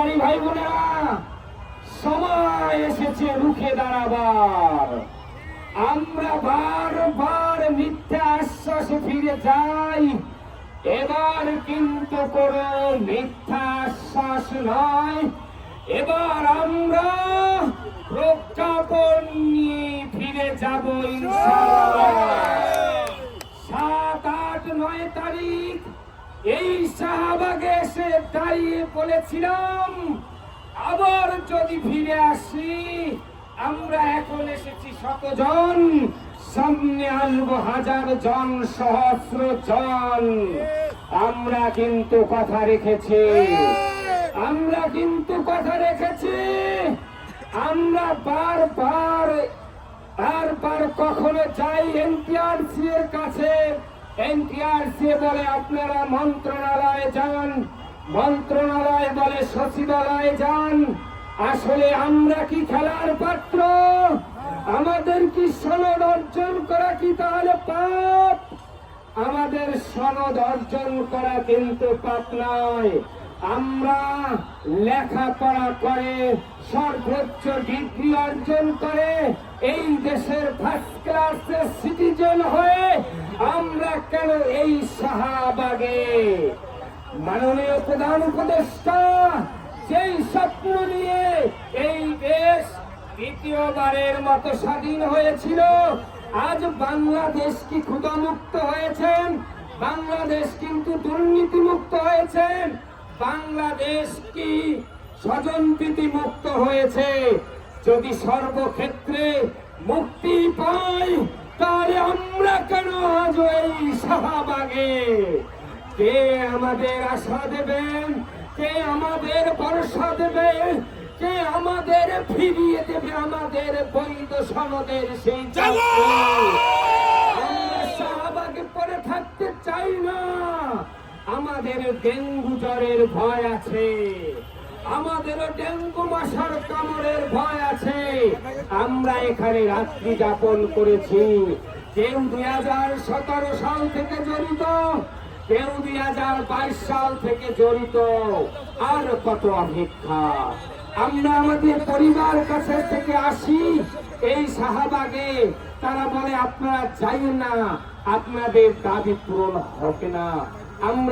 দিনদারি ভাই বোনেরা, সময় এসেছে রুখে দাঁড়াবার। আমরা বারবার মিথ্যা আশ্বাসে ফিরে যাই, এবার কিন্তু কোনো মিথ্যা আশ্বাস নয়। এবার আমরা প্রজ্ঞাপন নিয়ে ফিরে যাব ইনশাআল্লাহ। সাত, আট, নয় তারিখ এই শাহবাগে এসে দাঁড়িয়ে বলেছিলাম, আবার যদি ফিরে আসি, আমরা এখন এসেছি শতজন, সামনে আসব হাজার জন সহস্র জন। আমরা কিন্তু কথা রেখেছি, আমরা কিন্তু কথা রেখেছি, আমরা বারবার তারপর কখনো যাই এনটিআরসি এর কাছে। এনটিআরসি বলে আপনারা মন্ত্রণালয়ে যান, মন্ত্রণালয় বলে সচিবালয়ে যান। আসলে আমরা কি খেলার পাত্র? আমাদের কি সনদ অর্জন করা কি তাহলে পাপ? আমাদের সনদ অর্জন করা কিন্তু পাপ নয়। আমরা লেখাপড়া করে, সর্বোচ্চ ডিগ্রি অর্জন করে, এই দেশের ফার্স্ট ক্লাসের সিটিজেন হয়ে আমরা কেন এই শাহবাগে মাননীয় প্রধান উপদেষ্টা, যেই স্বপ্ন নিয়ে এই দেশ দ্বিতীয়বারের মতো স্বাধীন হয়েছিল, আজ বাংলাদেশ কি ক্ষুদামুক্ত হয়েছেন? বাংলাদেশ কিন্তু দুর্নীতি মুক্ত হয়েছেন। বাংলাদেশ কি স্বজনপ্রীতি মুক্ত হয়েছে? যদি সর্বক্ষেত্রে মুক্তি আমরা কেন আজ এই শাহবাগে? কে আমাদের আশা দেবেন? কে আমাদের ভরসা দেবেন? কে আমাদের ফিরিয়ে দেবে আমাদের বৈধ সনদের সেই শাহবাগে পরে থাকতে চাই না। আমাদের ডেঙ্গু জ্বরের ভয় আছে। আমাদেরও ডেঙ্গু মশার কামড়ের ভয় আছে। আমরা এখানে রাত্রি যাপন করেছি। কেউ দুই হাজার সতেরো সাল থেকে জড়িত, কেউ দুই হাজার বাইশ সাল থেকে জড়িত। আর কত অভিক্ষা আমরা আমাদের পরিবার কাছে থেকে আসি, এই শাহবাগে। তারা বলে, আপনারা যাই না, আপনাদের দাবি পূরণ হবে না। আমরা